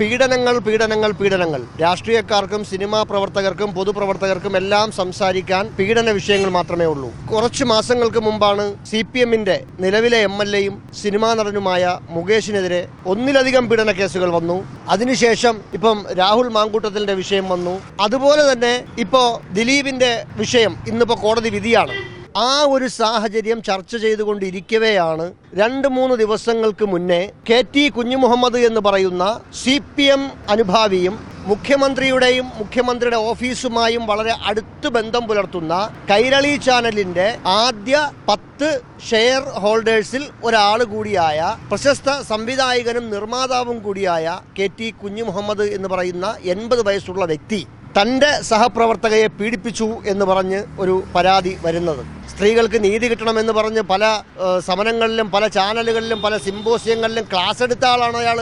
പീഡനങ്ങൾ പീഡനങ്ങൾ പീഡനങ്ങൾ. രാഷ്ട്രീയക്കാർക്കും സിനിമാ പ്രവർത്തകർക്കും പൊതുപ്രവർത്തകർക്കും എല്ലാം സംസാരിക്കാൻ പീഡന വിഷയങ്ങൾ മാത്രമേ ഉള്ളൂ. കുറച്ച് മാസങ്ങൾക്ക് മുമ്പാണ് സി പി എമ്മിന്റെ നിലവിലെ എം എൽ എയും സിനിമാ നടനുമായ മുകേഷിനെതിരെ ഒന്നിലധികം പീഡന കേസുകൾ വന്നു. അതിനുശേഷം ഇപ്പം രാഹുൽ മാങ്കൂട്ടത്തിന്റെ വിഷയം വന്നു. അതുപോലെ തന്നെ ഇപ്പോ ദിലീപിന്റെ വിഷയം ഇന്നിപ്പോ കോടതി വിധിയാണ്. ആ ഒരു സാഹചര്യം ചർച്ച ചെയ്തുകൊണ്ടിരിക്കവെയാണ് രണ്ട് മൂന്ന് ദിവസങ്ങൾക്ക് മുന്നേ കെ ടി കുഞ്ഞുമുഹമ്മദ് എന്ന് പറയുന്ന സി പി എം അനുഭാവിയും മുഖ്യമന്ത്രിയുടെയും മുഖ്യമന്ത്രിയുടെ ഓഫീസുമായും വളരെ അടുത്ത് ബന്ധം പുലർത്തുന്ന കൈരളി ചാനലിന്റെ ആദ്യ പത്ത് ഷെയർ ഹോൾഡേഴ്സിൽ ഒരാൾ കൂടിയായ പ്രശസ്ത സംവിധായകനും നിർമ്മാതാവും കൂടിയായ കെ ടി കുഞ്ഞുമുഹമ്മദ് എന്ന് പറയുന്ന എൺപത് വയസ്സുള്ള വ്യക്തി തന്റെ സഹപ്രവർത്തകയെ പീഡിപ്പിച്ചു എന്ന് പറഞ്ഞ് ഒരു പരാതി വരുന്നത്. സ്ത്രീകൾക്ക് നീതി കിട്ടണമെന്ന് പറഞ്ഞ് പല സമരങ്ങളിലും പല ചാനലുകളിലും പല സിമ്പോസിയങ്ങളിലും ക്ലാസ് എടുത്ത ആളാണ് അയാൾ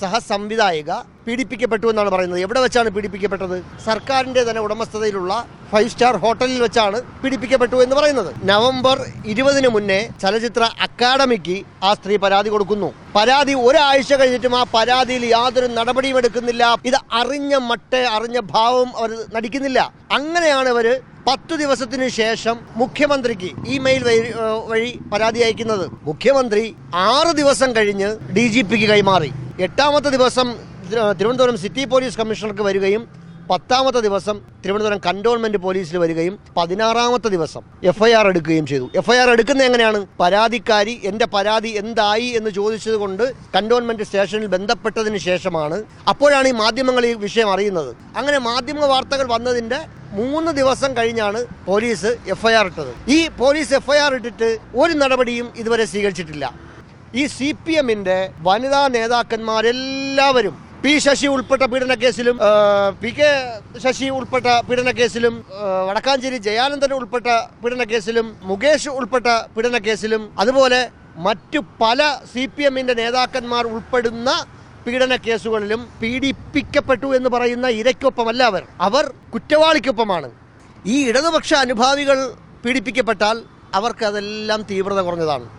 സഹസംവിധായിക പീഡിപ്പിക്കപ്പെട്ടു എന്നാണ് പറയുന്നത്. എവിടെ വെച്ചാണ് പീഡിപ്പിക്കപ്പെട്ടത്? സർക്കാരിന്റെ തന്നെ ഉടമസ്ഥതയിലുള്ള ഫൈവ് സ്റ്റാർ ഹോട്ടലിൽ വെച്ചാണ് പീഡിപ്പിക്കപ്പെട്ടു എന്ന് പറയുന്നത്. നവംബർ ഇരുപതിന് മുന്നേ ചലച്ചിത്ര അക്കാദമിക്ക് ആ സ്ത്രീ പരാതി കൊടുക്കുന്നു. പരാതി ഒരാഴ്ച കഴിഞ്ഞിട്ടും ആ പരാതിയിൽ യാതൊരു നടപടിയും എടുക്കുന്നില്ല. ഇത് അറിഞ്ഞ മട്ടെ അറിഞ്ഞ ഭാവം അവർ നടിക്കുന്നില്ല. അങ്ങനെയാണ് അവർ പത്തു ദിവസത്തിനു ശേഷം മുഖ്യമന്ത്രിക്ക് ഇമെയിൽ വഴി പരാതി അയക്കുന്നത്. മുഖ്യമന്ത്രി ആറ് ദിവസം കഴിഞ്ഞ് ഡി കൈമാറി. എട്ടാമത്തെ ദിവസം തിരുവനന്തപുരം സിറ്റി പോലീസ് കമ്മീഷണർക്ക് വരികയും പത്താമത്തെ ദിവസം തിരുവനന്തപുരം കണ്ടോൺമെന്റ് പോലീസിൽ വരികയും പതിനാറാമത്തെ ദിവസം എഫ്ഐആർ എടുക്കുകയും ചെയ്തു. എഫ്ഐആർ എടുക്കുന്നത് എങ്ങനെയാണ്? പരാതിക്കാരി എന്റെ പരാതി എന്തായി എന്ന് ചോദിച്ചതുകൊണ്ട് കണ്ടോൺമെന്റ് സ്റ്റേഷനിൽ ബന്ധപ്പെട്ടതിന് ശേഷമാണ്. അപ്പോഴാണ് ഈ മാധ്യമങ്ങൾ ഈ വിഷയം അറിയുന്നത്. അങ്ങനെ മാധ്യമ വാർത്തകൾ വന്നതിന്റെ മൂന്ന് ദിവസം കഴിഞ്ഞാണ് പോലീസ് എഫ്ഐആർ ഇട്ടത്. ഈ പോലീസ് എഫ്ഐആർ ഇട്ടിട്ട് ഒരു നടപടിയും ഇതുവരെ സ്വീകരിച്ചിട്ടില്ല. ഈ സി പി എമ്മിന്റെ വനിതാ നേതാക്കന്മാരെല്ലാവരും പി ശശി ഉൾപ്പെട്ട പീഡന കേസിലും പി കെ ശശി ഉൾപ്പെട്ട പീഡന കേസിലും വടക്കാഞ്ചേരി ജയാനന്ദൻ ഉൾപ്പെട്ട പീഡന കേസിലും മുകേഷ് ഉൾപ്പെട്ട പീഡന കേസിലും അതുപോലെ മറ്റു പല സി പി എമ്മിന്റെ നേതാക്കന്മാർ ഉൾപ്പെടുന്ന പീഡന കേസുകളിലും പീഡിപ്പിക്കപ്പെട്ടു എന്ന് പറയുന്ന ഇരയ്ക്കൊപ്പമല്ല അവർ. അവർ കുറ്റവാളിക്കൊപ്പമാണ്. ഈ ഇടതുപക്ഷ അനുഭാവികൾ പീഡിപ്പിക്കപ്പെട്ടാൽ അവർക്കതെല്ലാം തീവ്രത കുറഞ്ഞതാണ്.